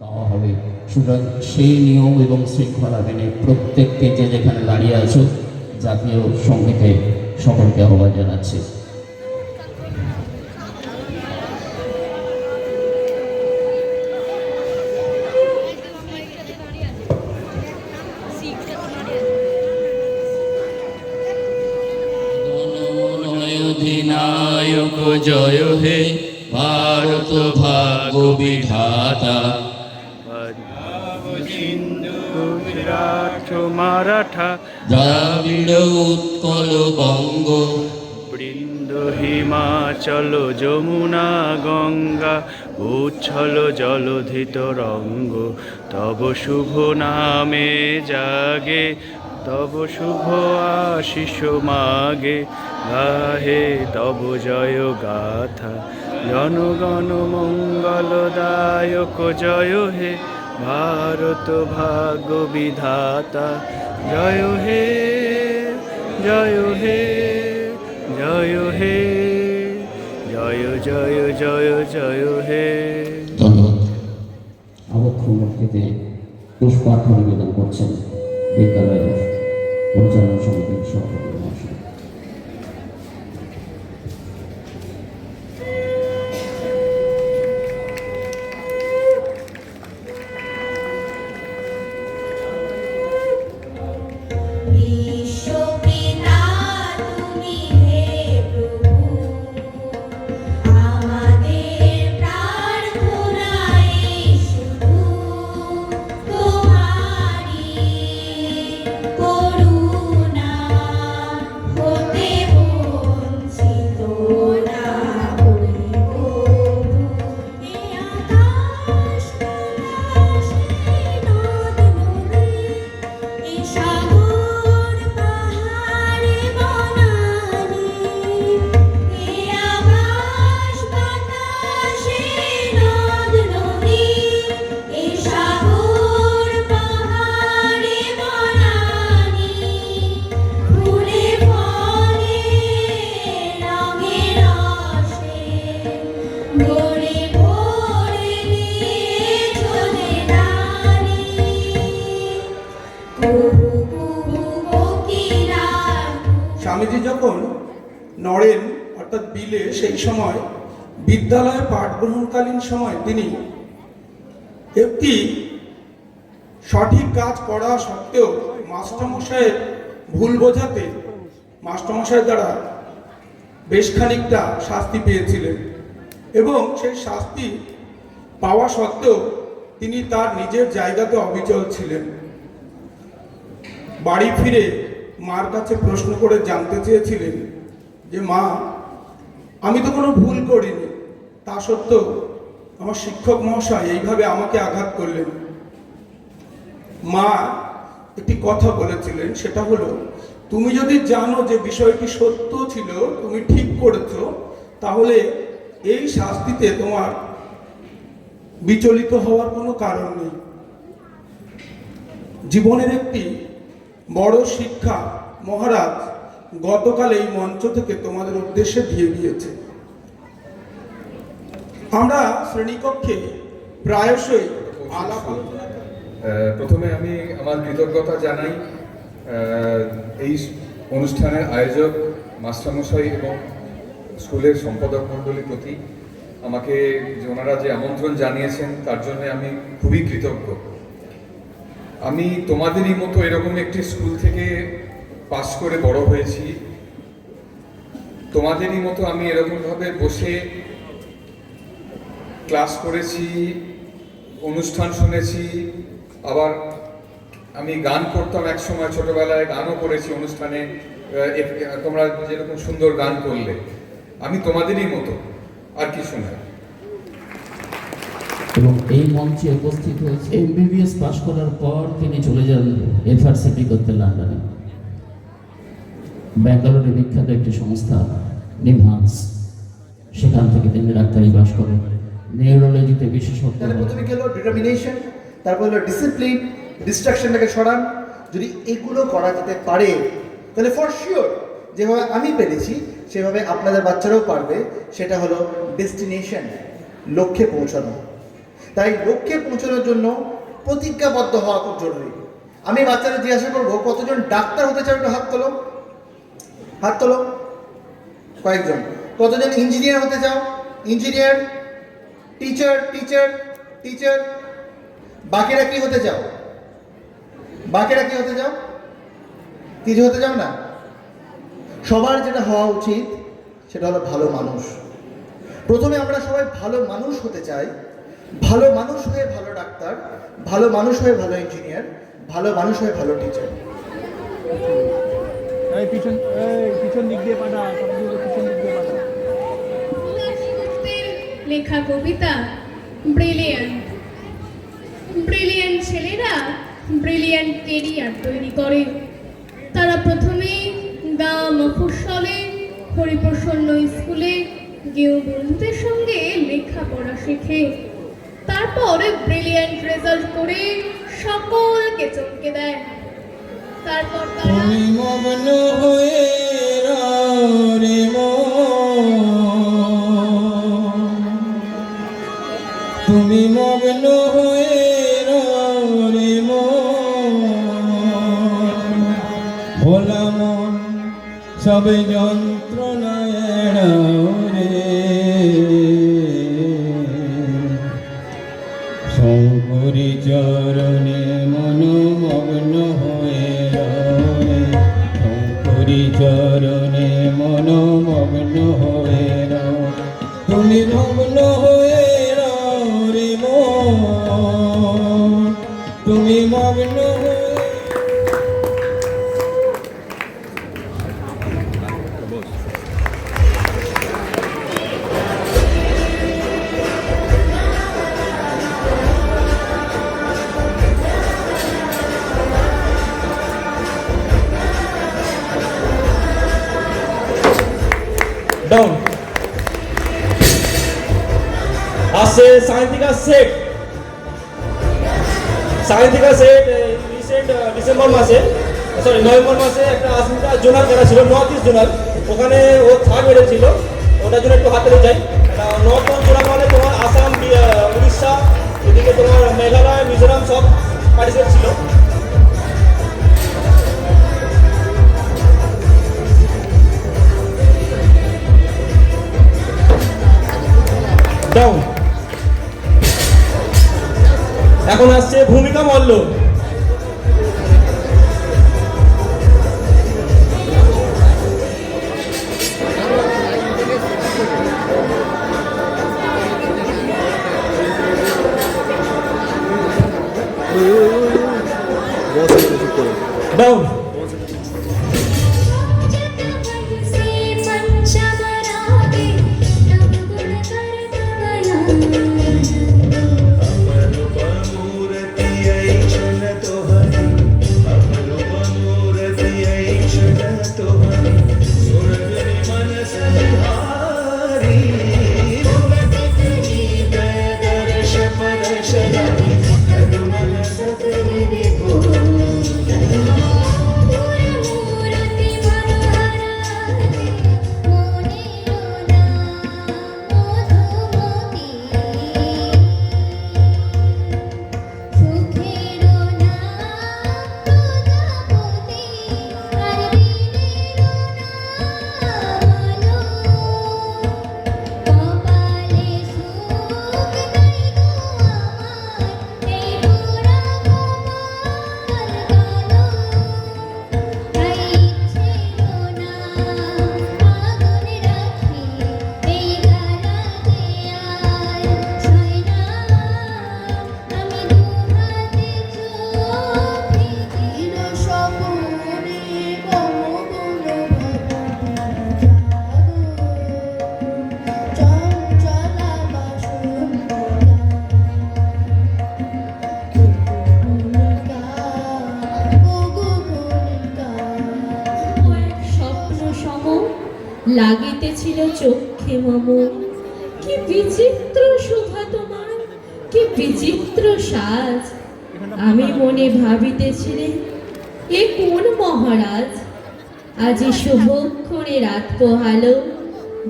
দেওয়া হবে। সুতরাং সেই নিয়ম এবং শৃঙ্খলা মেনে প্রত্যেককে যে যেখানে দাঁড়িয়ে আছো, জাতীয় সঙ্গীতে সকলকে আহ্বান জানাচ্ছি। জয় হে, ভারত ভাগ্য বিধাতা মারাঠা। দ্রাবিড় উৎকল বঙ্গ। বৃন্দ হিমাচল যমুনা গঙ্গা উচ্ছল জলধিত রঙ্গ। তব শুভ নামে জাগে তব শুভ আশিস মাগে। গাহে তব জয় গাথা জনগণ মঙ্গলদায়ক জয় হে। ভারত ভাগ্য বিধাতা, জয় হে জয় হে জয় হে, জয় জয় জয় জয় হে। আবক্ষ পুষ্পার্ঘ নিবেদন করছেন বিদ্যালয়ের পরিচালনা সমিতির সভাপতি। মহাশয় সেই সময় বিদ্যালয়ে পাঠ গ্রহণকালীন সময় তিনি একটি সঠিক কাজ করা সত্ত্বেও মাস্টারমশাইয়ের ভুল বোঝাতে মাস্টারমশাই দ্বারা বেশ খানিকটা শাস্তি পেয়েছিলেন এবং সেই শাস্তি পাওয়া সত্ত্বেও তিনি তার নিজের জায়গাতে অবিচল ছিলেন। বাড়ি ফিরে মার কাছে প্রশ্ন করে জানতে চেয়েছিলেন যে, মা আমি তো কোনো ভুল করিনি। তা সত্ত্বেও আমার শিক্ষক মহাশয় এইভাবে আমাকে আঘাত করলেন। মা একটি কথা বলেছিলেন, সেটা হলো, তুমি যদি জানো যে বিষয়টি সত্য ছিল, তুমি ঠিক করেছ, তাহলে এই শাস্তিতে তোমার বিচলিত হওয়ার কোনো কারণ নেই। জীবনের একটি বড় শিক্ষা মহারাজ গতকাল এই মঞ্চ থেকে তোমাদের উদ্দেশ্যে দিয়ে গিয়েছে আমরা শ্রেণীকক্ষে প্রায়শই আলাপ প্রথমে আমি আমার কৃতজ্ঞতা জানাই এই অনুষ্ঠানের আয়োজক মাস্টারমশাই এবং স্কুলের সম্পাদক মণ্ডলীর প্রতি আমাকে ওনারা যে আমন্ত্রণ জানিয়েছেন, তার জন্য আমি খুবই কৃতজ্ঞ। আমি তোমাদেরই মতো এরকম একটি স্কুল থেকে পাশ করে বড় হয়েছি। তোমাদেরই মতো আমি এরকমভাবে বসে ক্লাস করেছি, অনুষ্ঠান শুনেছি, আবার আমি গান করতাম এক সময় ছোটবেলায়, গানও করেছি অনুষ্ঠানে তোমরা যেরকম সুন্দর গান করলে। আমি তোমাদেরই মতো, আর কিছু না। এবং এই মঞ্চে উপস্থিত হয়েছে, এমবিবিএস পাশ করার পর তিনি চলে যান, এফআরসিপি করতে লন্ডনে। ব্যাঙ্গালোরে বিখ্যাত একটি সংস্থা নিমহান্স সেখান থেকে তিনি ডাক্তারি পাশ করেন নিউরোলজিতে বিশেষজ্ঞ প্রথমে হলো ডিটারমিনেশন তারপর হলো ডিসিপ্লিন ডিস্ট্রাকশনটাকে সরান। যদি এগুলো করা যেতে পারে তাহলে ফর শিওর যেভাবে আমি পেরেছি সেভাবে আপনাদের বাচ্চারাও পারবে সেটা হলো ডেস্টিনেশন লক্ষ্যে পৌঁছানো। তাই লক্ষ্যে পৌঁছানোর জন্য প্রতিজ্ঞাবদ্ধ হওয়া খুব জরুরি। আমি বাচ্চাদের জিজ্ঞাসা করব কতজন ডাক্তার হতে চাও একটু হাত তোলো। হাত তোলো। কয়েকজন। কতজন ইঞ্জিনিয়ার হতে চাও? ইঞ্জিনিয়ার টিচার টিচার টিচার বাকিরা কি হতে চাও? বাকিরা কি হতে চাও? কিছু হতে চাও না? সবার যেটা হওয়া উচিত, সেটা হলো ভালো মানুষ। প্রথমে আমরা সবাই ভালো মানুষ হতে চাই। ভালো মানুষ হয়ে ভালো ডাক্তার, ভালো মানুষ হয়ে ভালো ইঞ্জিনিয়ার ভালো মানুষ হয়ে ভালো টিচার এই পিছন এই পিছন দিক দিয়ে পাঠা পিছন দিক দিয়ে পাঠা। লেখা কবিতা ব্রিলিয়ান্ট ব্রিলিয়ান্ট ছেলেরা ব্রিলিয়ান্ট কেরিয়ার তৈরি করে। তারা প্রথমে গা মফস্বলে হরিপ্রসন্ন স্কুলে গেও বন্ধুদের সঙ্গে লেখাপড়া শেখে। তারপর ব্রিলিয়ান্ট রেজাল্ট করে সকলকে চমকে দেয়। তারপর তারা মগ্ন হয়ে রে। তুমি মগ্ন হয়ে রে। ভোলা মন সবে সায়েন্টিকা সেট সায়েন্টিকা সেট রিসেন্ট ডিসেম্বর মাসে সরি নভেম্বর মাসে একটা আসমিকা জোনাল করা ছিল নর্থ ইস্ট জোনাল ওখানে ও থার্ড বেড়েছিল ওটার জন্য একটু হাতে যাই নর্থ ইস্ট জোনাল মানে তোমার আসাম উড়িষ্যা, এদিকে তোমার মেঘালয়, মিজোরাম সব পার্টিসিপেট ছিল। ডাউন এখন আসছে ভূমিকা মল্ল। ডাউন মনে ভাবিতেছিলে, এ কোন মহারাজ? আজ শুভক্ষণে রাত পোহালো,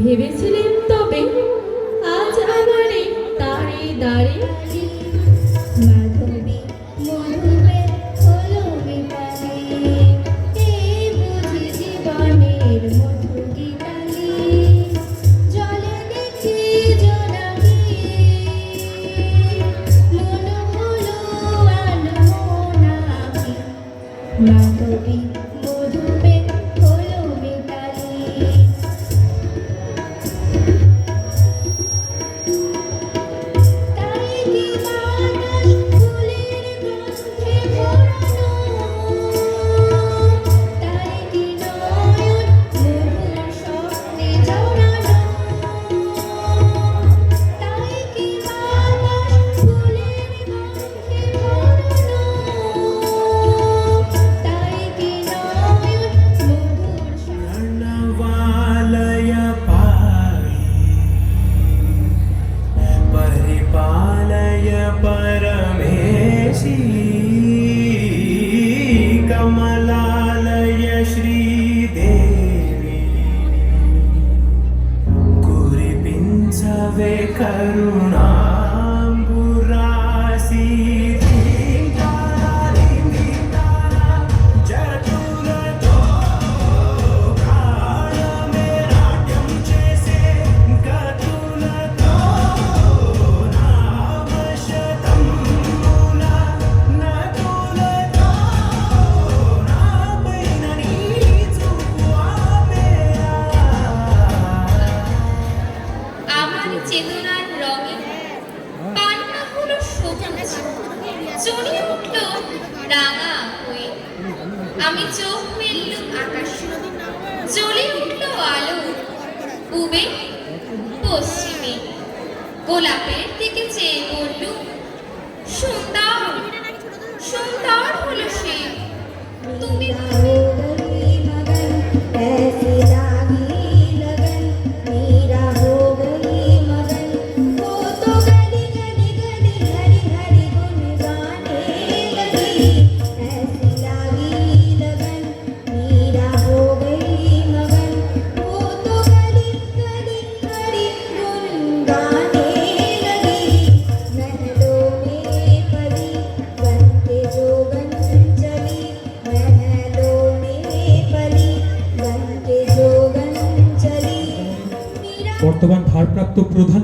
ভেবেছিলেন তবে আজ আমারে তারে দাঁড়ে বরং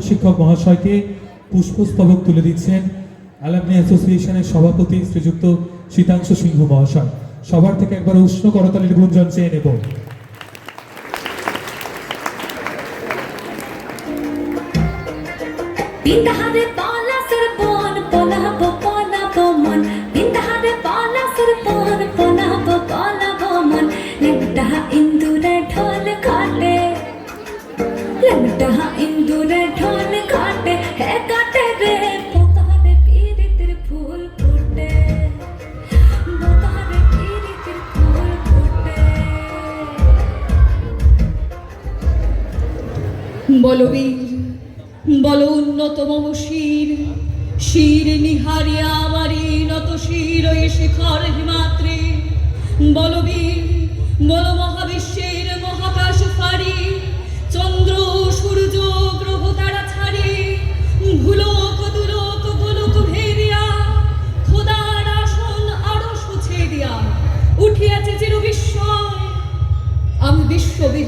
শিক্ষক মহাশয়কে পুষ্পস্তবক তুলে দিচ্ছেন অ্যালামনি অ্যাসোসিয়েশনের সভাপতি শ্রীযুক্ত শীতাংশু সিংহ মহাশয়। সবার থেকে একবার উষ্ণ করতালির গুঞ্জন চেয়ে নেব। ইন্দুরে ঢোল খালে লগটা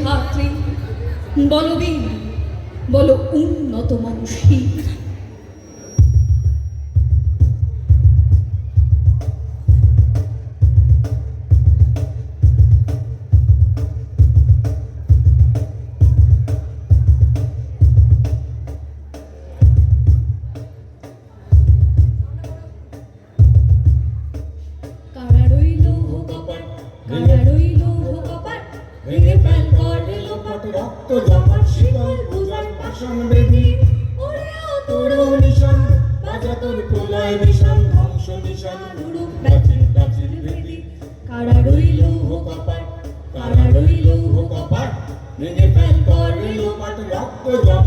মাতৃ বলবীর বলো উন্নত মনুষী your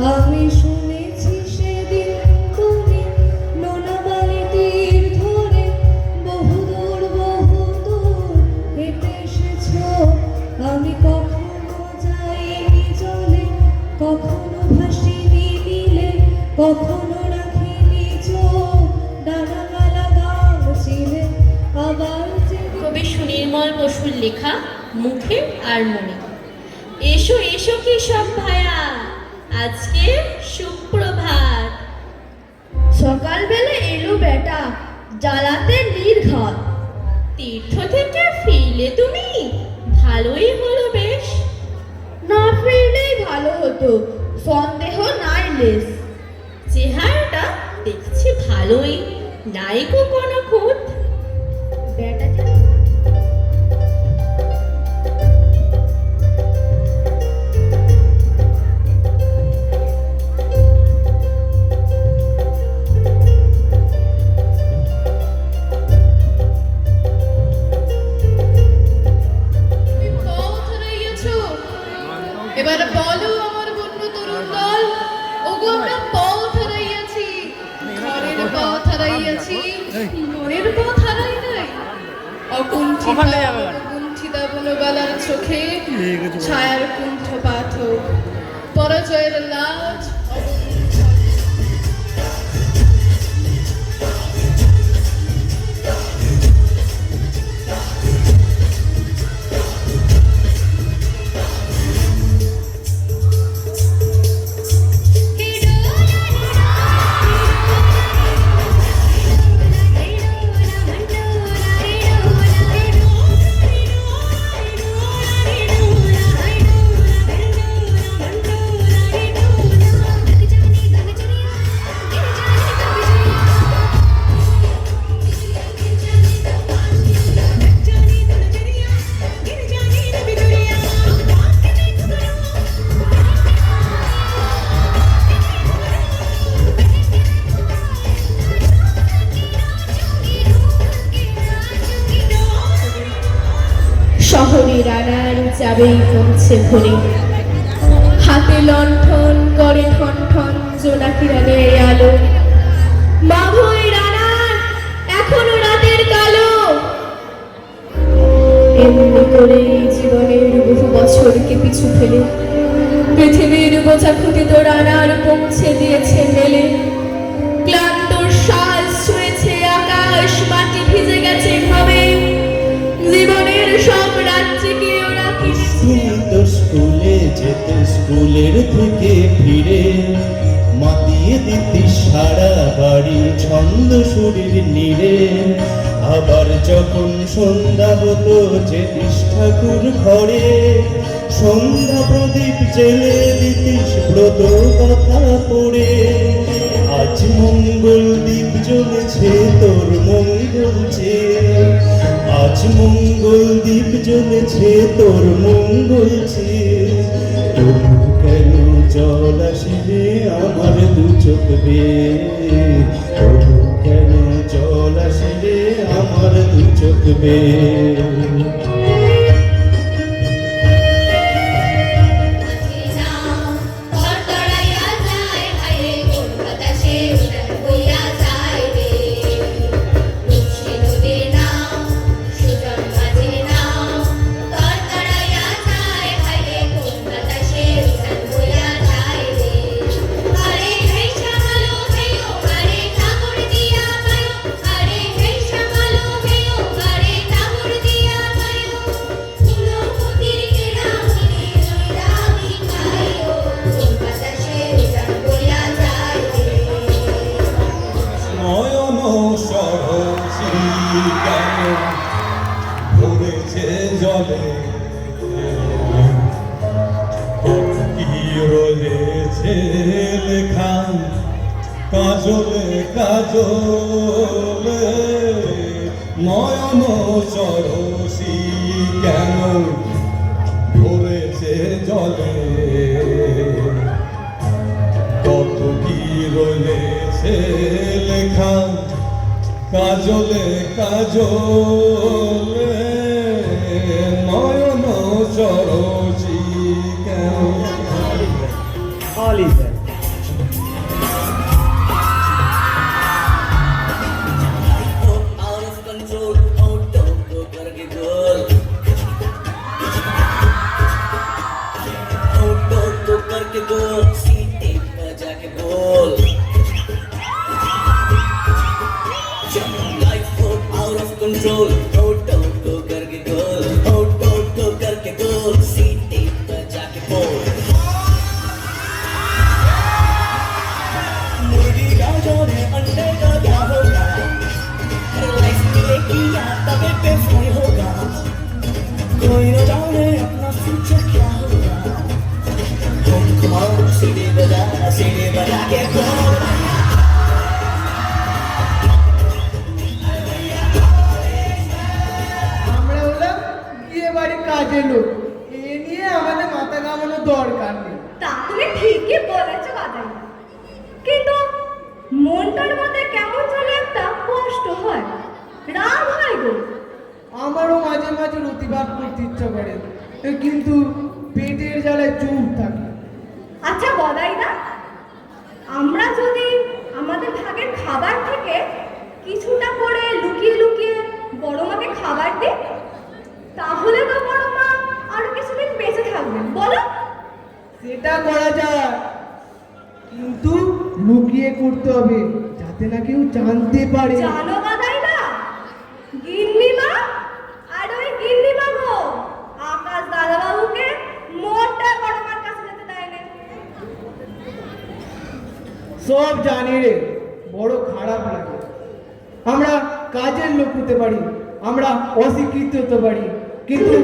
এসেছ আমি শুনেছি সন্দেহ নাই লেস। চেহারাটা দেখছি ভালোই। নাইকো কোনো খুঁত যাবেই পৌঁছে ভরে হাতে লণ্ঠন করে ঠন জোনাকি রঙের আলো। রানার এখনও কালো। বছরকে পিছু ফেলে। পৃথিবীর বোঝা খুঁটিত রানার পৌঁছে দিয়েছে স্কুলের থেকে ফিরে মাতিয়ে দিতি সারা বাড়ি ছন্দ সুরের নিরে আবার যখন সন্ধ্যা হতো যেতিস ঠাকুর ঘরে, সন্ধ্যা প্রদীপ জেলে দিতিস ব্রত কথা পড়ে। আজ মঙ্গল দ্বীপ জ্বলেছে, তোর মঙ্গল আজ মঙ্গল দ্বীপ জ্বলেছে, তোর মঙ্গল জল আসিবে আমার দু চোখ বেয়ে। কেন আসিবে আমার দু চোখ বেয়ে? নয়ন সরসী কেন? ভরেছে জলে। লেখা? কাজলে কাজলে। নয়ন সরসী করতে ইচ্ছা করে। কিন্তু পেটের জ্বালায় চুপ থাকে। আচ্ছা বদাই না আমরা যদি আমাদের ভাগের খাবার থেকে কিছুটা করে লুকিয়ে লুকিয়ে বড় মাকে খাবার দিই তাহলে তো বড় মা আরও কিছুদিন বেঁচে থাকবেন। বলো। সেটা করা যায় কিন্তু লুকিয়ে করতে হবে যাতে না কেউ জানতে পারে। জানো না গিন্নি মা আর ওই গিন্নি মা গো আকাশ দাদাবাবুকে মোটা বড় মার কাছে যেতে দেয় না সব জানি রে, বড় খারাপ লাগে। আমরা কাজের লোক হতে পারি, আমরা অস্বীকৃত হতে পারি, কিন্তু